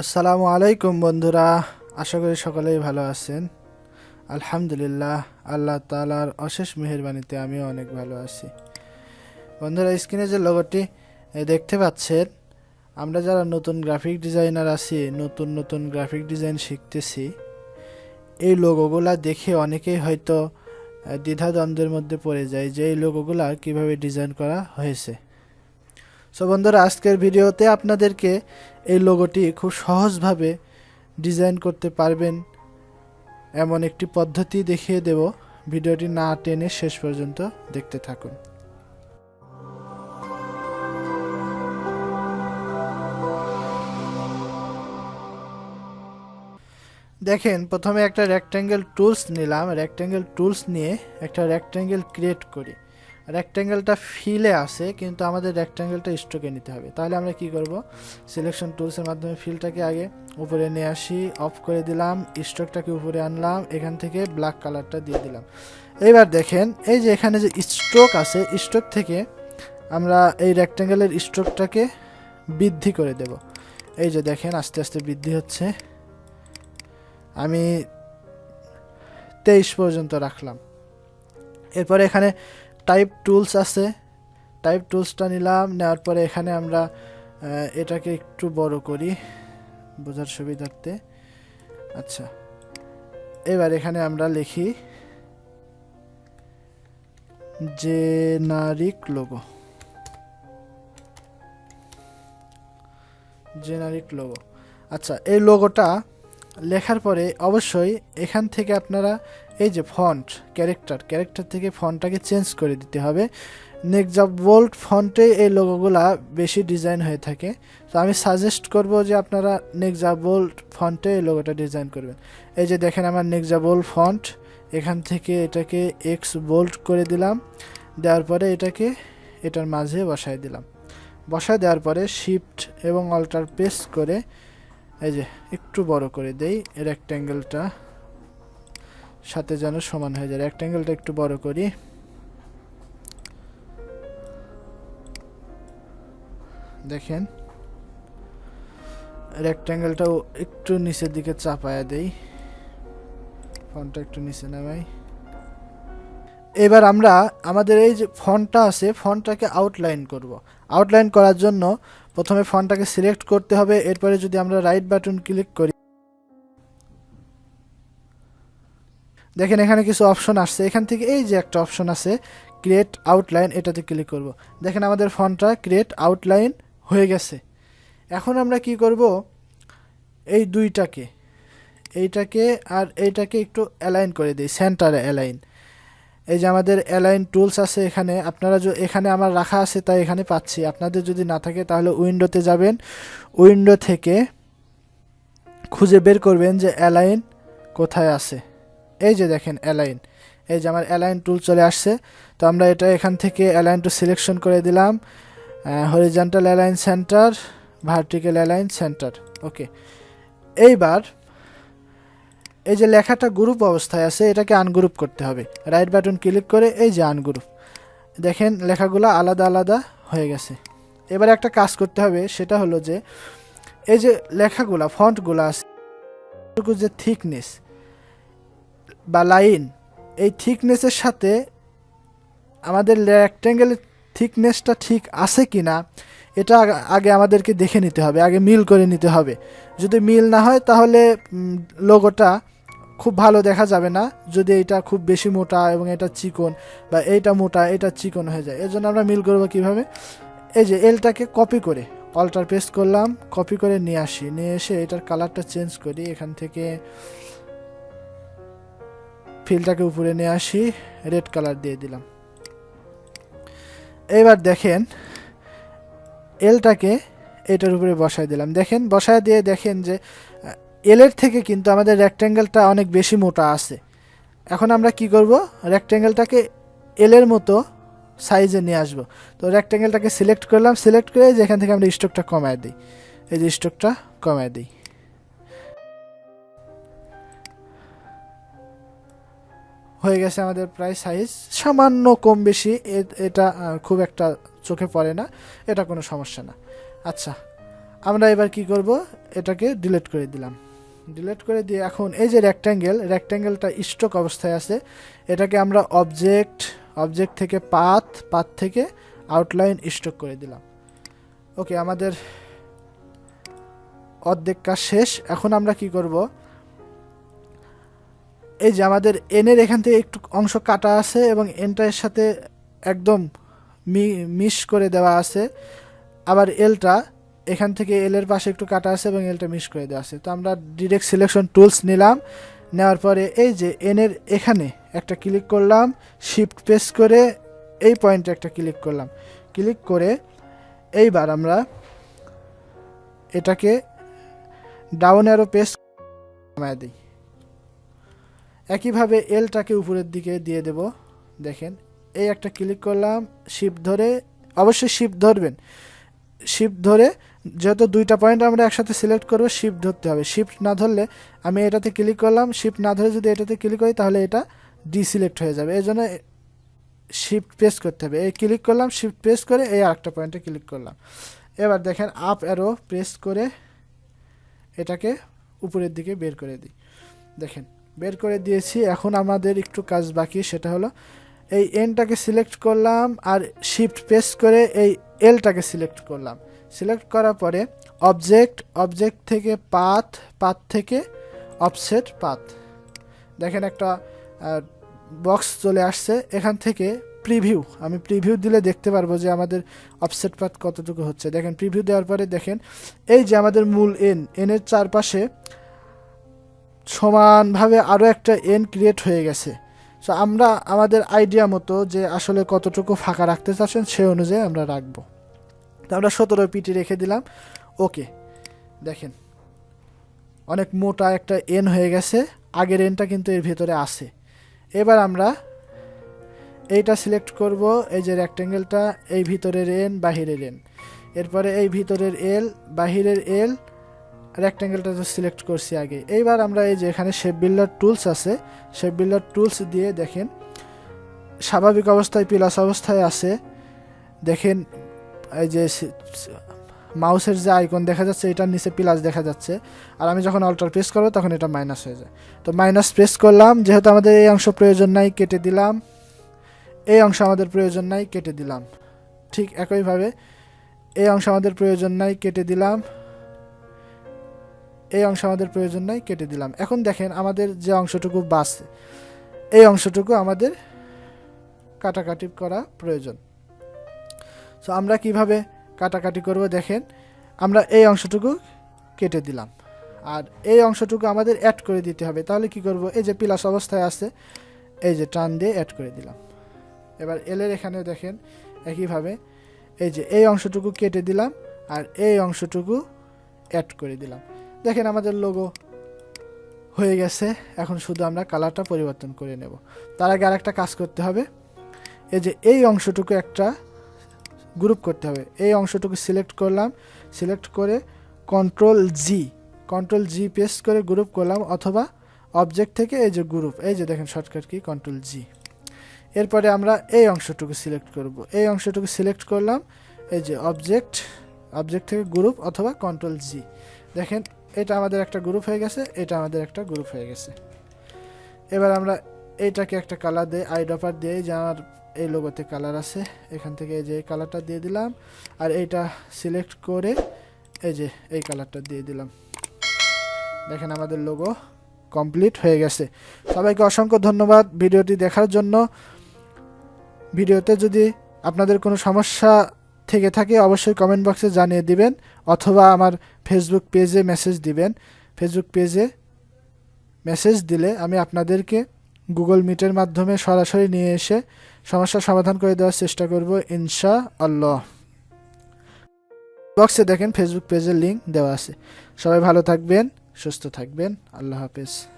আসসালামু আলাইকুম বন্ধুরা, আশা করি সকলেই ভালো আছেন। আলহামদুলিল্লাহ, আল্লাহ তালার অশেষ মেহেরবানিতে আমিও অনেক ভালো আছি। বন্ধুরা, স্ক্রিনে যে লোগোটি দেখতে পাচ্ছেন, আমরা যারা নতুন গ্রাফিক ডিজাইনার আছি, নতুন নতুন গ্রাফিক ডিজাইন শিখতেছি, এই লোগোগুলা দেখে অনেকেই হয়তো দ্বিধাদ্বন্দ্বের মধ্যে পড়ে যায় যে এই লোগোগুলা কীভাবে ডিজাইন করা হয়েছে। সো বন্ধুরা, আজকের ভিডিওতে আপনাদেরকে এই লোগোটি খুব সহজভাবে ডিজাইন করতে পারবেন। এমন একটি পদ্ধতি দেখিয়ে দেব। ভিডিওটি না টেনে শেষ পর্যন্ত দেখতে থাকুন। দেখেন, প্রথমে একটা রেক্ট্যাঙ্গেল টুলস নিলাম। রেক্ট্যাঙ্গেল টুলস নিয়ে একটা রেক্ট্যাঙ্গেল ক্রিয়েট করি। রেক্ট্যাঙ্গেলটা ফিলে আসে কিন্তু আমাদের রেক্ট্যাঙ্গেলটা স্ট্রোকে নিতে হবে। তাহলে আমরা কি করব? সিলেকশন টুলসের মাধ্যমে ফিলটাকে আগে উপরে নিয়ে আসি অফ করে দিলাম স্ট্রোকটাকে উপরে আনলাম, এখান থেকে ব্ল্যাক কালারটা দিয়ে দিলাম। এবার দেখেন, এই যে এখানে যে স্ট্রোক আছে স্ট্রোক থেকে আমরা এই রেক্ট্যাঙ্গেলের স্ট্রোকটাকে বৃদ্ধি করে দেব। এই যে দেখেন, আস্তে আস্তে বৃদ্ধি হচ্ছে। আমি তেইশ পর্যন্ত রাখলাম। এরপরে এখানে টাইপ টুলস আছে। টাইপ টুলসটা নিলাম, নেওয়ার পরে এখানে আমরা এটাকে একটু বড় করি বোঝার সুবিধার্থে। আচ্ছা এবার এখানে আমরা লিখি জেনারিক লোগো। Generic logo. আচ্ছা এই লোগোটা লেখার পরে অবশ্যই এখান থেকে আপনারা এই যে ফন্ট ক্যারেক্টার ক্যারেক্টার থেকে ফন্টটাকে চেঞ্জ করে দিতে হবে। নেক্সা বোল্ড ফন্টে এই লোগোগুলা বেশি ডিজাইন হয়ে থাকে। তো আমি সাজেস্ট করব যে আপনারা নেক্সা বোল্ড ফন্টে এই লোগোটা ডিজাইন করবেন। এই যে দেখেন আমার নেক্সা বোল্ড ফন্ট এখান থেকে এটাকে এক্স বোল্ড করে দিলাম। দেওয়ার পরে এটাকে এটার মাঝে বসায় দিলাম। বসায় দেওয়ার পরে শিফট এবং অল্টার প্রেস করে এই যে, একটু বড় করে দেই। রেক্ট্যাঙ্গেলটা সাথে যেন সমান হয়ে যায়। রেক্ট্যাঙ্গেলটা একটু বড় করি। দেখেন। রেক্ট্যাঙ্গেলটাও একটু নিচের দিকে চাপায়া দেই। ফন্টটা একটু নিচে নামাই। এবার আমরা, আমাদের এই যে ফন্টটা আছে ফন্টটাকে আউটলাইন করব। আউটলাইন করার জন্য প্রথমে ফন্টটাকে সিলেক্ট করতে হবে, এরপরে যদি আমরা রাইট বাটন ক্লিক করি, দেখেন এখানে কিছু অপশন আসছে। এখান থেকে এই যে একটা অপশন আছে ক্রিয়েট আউটলাইন এটাতে ক্লিক করব। দেখেন আমাদের ফন্টটা ক্রিয়েট আউটলাইন হয়ে গেছে। এখন আমরা কি করব? এই দুইটাকে, এইটাকে আর এইটাকে একটু অ্যালাইন করে দিই সেন্টারে অ্যালাইন এই যে আমাদের অ্যালাইন টুলস আছে এখানে, আপনারা যে, এখানে আমার রাখা আছে, তাই এখানে পাচ্ছি। আপনাদের যদি না থাকে, তাহলে উইন্ডোতে যাবেন। উইন্ডো থেকে খুঁজে বের করবেন যে অ্যালাইন কোথায় আছে। এই যে দেখেন অ্যালাইন এই যে আমার অ্যালাইন টুল চলে আসছে। তো আমরা এটা এখান থেকে অ্যালাইন টু সিলেকশন করে দিলাম। Horizontal align center vertical align center okay এইবার এই যে লেখাটা গ্রুপ অবস্থায় আছে, এটাকে আনগ্রুপ করতে হবে। রাইট বাটন ক্লিক করে এই যে আনগ্রুপ দেখেন, লেখাগুলো আলাদা আলাদা হয়ে গেছে। এবার একটা কাজ করতে হবে, সেটা হলো যে, এই যে লেখাগুলা ফন্টগুলো আছে যে থিকনেস বা লাইন এই থিকনেসের সাথে আমাদের রেক্ট্যাঙ্গেলের থিকনেসটা ঠিক আছে কি না এটা আগে আমাদেরকে দেখে নিতে হবে, আগে মিল করে নিতে হবে। যদি মিল না হয়, তাহলে লোগোটা খুব ভালো দেখা যাবে না যদি এটা খুব বেশি মোটা এবং এটা চিকন বা এইটা মোটা এটা চিকন হয়ে যায়। এর জন্য আমরা মিল করব কীভাবে? এই যে এলটাকে কপি করে অল্টার পেস্ট করলাম, কপি করে নিয়ে আসি। নিয়ে এসে এটার কালারটা চেঞ্জ করি। এখান থেকে ফিলটাকে উপরে নিয়ে আসি, রেড কালার দিয়ে দিলাম। এবার দেখেন, এলটাকে এটার উপরে বসায় দিলাম। দেখেন, বসায় দিয়ে দেখেন যে এলের থেকে কিন্তু আমাদের রেক্ট্যাঙ্গেলটা অনেক বেশি মোটা আছে। এখন আমরা কি করব? রেক্ট্যাঙ্গেলটাকে এলের মতো সাইজে নিয়ে আসব। তো রেক্ট্যাঙ্গেলটাকে সিলেক্ট করলাম। সিলেক্ট করে যেখান থেকে আমরা স্ট্রোকটা কমায় দিই। এই যে স্ট্রোকটা কমায় দিই। হয়ে গেছে আমাদের প্রায় সাইজ সামান্য কম বেশি এটা খুব একটা চোখে পড়ে না। এটা কোনো সমস্যা না। আচ্ছা আমরা এবার কি করব? এটাকে ডিলিট করে দিলাম। ডিলিট করে দিয়ে এখন এই যে রেক্ট্যাঙ্গেল রেক্ট্যাঙ্গেলটা স্টক অবস্থায় আছে, এটাকে আমরা অবজেক্ট অবজেক্ট থেকে পাথ পাথ থেকে আউটলাইন স্টক করে দিলাম। ওকে আমাদের অর্ধেক কাজ শেষ। এখন আমরা কি করব? এই যে আমাদের এনের এখান থেকে একটু অংশ কাটা আছে এবং এনটার সাথে একদম মিস করে দেওয়া আছে। আবার এলটা এখান থেকে এলের পাশে একটু কাটা আছে এবং এলটা মিস করে দেওয়া আছে। তো আমরা ডিরেক্ট সিলেকশন টুলস নিলাম। নেওয়ার পরে এই যে এনের এখানে একটা ক্লিক করলাম শিফট প্রেস করে এই পয়েন্টে একটা ক্লিক করলাম। ক্লিক করে এইবার আমরা এটাকে ডাউন অ্যারো পেস কমায় দিই। একইভাবে এলটাকে উপরের দিকে দিয়ে দেব। দেখেন, এই একটা ক্লিক করলাম শিফট ধরে, অবশ্যই শিফট ধরবেন। শিফট ধরে যেহেতু দুইটা পয়েন্ট আমরা একসাথে সিলেক্ট করব শিফট ধরতে হবে। শিফট না ধরলে আমি এটাতে ক্লিক করলাম শিফট না ধরে যদি এটাতে ক্লিক করি, তাহলে এটা ডিসিলেক্ট হয়ে যাবে। এই জন্য শিফট প্রেস করতে হবে। এই ক্লিক করলাম শিফট প্রেস করে এই আরেকটা পয়েন্টে ক্লিক করলাম। এবার দেখেন আপ অ্যারো প্রেস করে এটাকে উপরের দিকে বের করে দিই। দেখেন, বের করে দিয়েছি। এখন আমাদের একটু কাজ বাকি, সেটা হলো এই এনটাকে সিলেক্ট করলাম আর শিফট প্রেস করে এই এলটাকে সিলেক্ট করলাম। সিলেক্ট করার পরে অবজেক্ট অবজেক্ট থেকে পাথ পাথ থেকে অফসেট পাথ দেখেন একটা বক্স চলে আসছে, এখান থেকে প্রিভিউ আমি প্রিভিউ দিলে দেখতে পারব যে আমাদের অফসেট পাথ কতটুকু হচ্ছে। দেখেন প্রিভিউ দেওয়ার পরে দেখেন, এই যে আমাদের মূল এন এনের চারপাশে সমানভাবে আরও একটা এন ক্রিয়েট হয়ে গেছে। সো আমরা আমাদের আইডিয়া মতো যে আসলে কতটুকু ফাঁকা রাখতে চাচ্ছেন, সে অনুযায়ী আমরা রাখব। তো আমরা সতেরো পিটি রেখে দিলাম। ওকে, দেখেন। অনেক মোটা একটা এন হয়ে গেছে। আগের এনটা কিন্তু এর ভেতরে আছে। এবার আমরা এইটা সিলেক্ট করব, এই যে রেক্টেঙ্গেলটা এই ভিতরের এন বাহিরের এন এরপরে এই ভিতরের এল বাহিরের এল রেক্টেঙ্গেলটা তো সিলেক্ট করছি আগে। এইবার আমরা এই যে এখানে শেপ বিল্ডার টুলস আছে শেপ বিল্ডার টুলস দিয়ে দেখেন, স্বাভাবিক অবস্থায় প্লাস অবস্থায় আছে। দেখেন এই যে মাউসের যে আইকন দেখা যাচ্ছে, এটার নিচে প্লাস দেখা যাচ্ছে। আর আমি যখন অল্টার প্রেস করব, তখন এটা মাইনাস হয়ে যায়। তো মাইনাস প্রেস করলাম, যেহেতু আমাদের এই অংশ প্রয়োজন নাই, কেটে দিলাম। এই অংশ আমাদের প্রয়োজন নাই, কেটে দিলাম। ঠিক একইভাবে এই অংশ আমাদের প্রয়োজন নাই, কেটে দিলাম। এই অংশ আমাদের প্রয়োজন নাই, কেটে দিলাম। এখন দেখেন আমাদের যে অংশটুকু বাসে এই অংশটুকু আমাদের কাটাকাটি করা প্রয়োজন। সো আমরা কীভাবে কাটাকাটি করব দেখেন, আমরা এই অংশটুকু কেটে দিলাম। আর এই অংশটুকু আমাদের অ্যাড করে দিতে হবে। তাহলে কি করব? এই যে প্লাস অবস্থায় আছে, এই যে টান দিয়ে অ্যাড করে দিলাম। এবার এলের এখানেও দেখেন, একইভাবে এই যে এই অংশটুকু কেটে দিলাম আর এই অংশটুকু অ্যাড করে দিলাম। দেখেন আমাদের লোগো হয়ে গেছে। এখন শুধু আমরা কালারটা পরিবর্তন করে নেব। তার আগে আরেকটা কাজ করতে হবে। এই যে এই অংশটুকু একটা গ্রুপ করতে হবে। এই অংশটুকু সিলেক্ট করলাম। সিলেক্ট করে control G control G press করে গ্রুপ করলাম অথবা অবজেক্ট থেকে এই যে গ্রুপ এই যে দেখেন শর্টকাট কি কন্ট্রোল জি এরপরে আমরা এই অংশটুকু সিলেক্ট করব। এই অংশটুকু সিলেক্ট করলাম, এই যে অবজেক্ট অবজেক্ট থেকে গ্রুপ অথবা কন্ট্রোল জি দেখেন, এটা আমাদের একটা গ্রুপ হয়ে গেছে, এটা আমাদের একটা গ্রুপ হয়ে গেছে। এবার আমরা এইটাকে একটা কালার দিই আই ডপার দিয়ে, যে আমার এই লোগোতে কালার আছে। এখান থেকে এই যে কালারটা দিয়ে দিলাম। আর এইটা সিলেক্ট করে এই যে এই কালারটা দিয়ে দিলাম। দেখেন আমাদের লোগো কমপ্লিট হয়ে গেছে। সবাইকে অসংখ্য ধন্যবাদ ভিডিওটি দেখার জন্য। ভিডিওতে যদি আপনাদের কোনো সমস্যা থেকে থাকে অবশ্যই কমেন্ট বক্সে জানিয়ে দিবেন, অথবা আমার ফেসবুক পেজে মেসেজ দিবেন। ফেসবুক পেজে মেসেজ দিলে আমি আপনাদেরকে গুগল মিটের মাধ্যমে সরাসরি নিয়ে এসে সমস্যার সমাধান করে দেওয়ার চেষ্টা করব ইনশা আল্লাহ বক্সে দেখেন ফেসবুক পেজের লিঙ্ক দেওয়া আছে। সবাই ভালো থাকবেন, সুস্থ থাকবেন। আল্লাহ হাফেজ।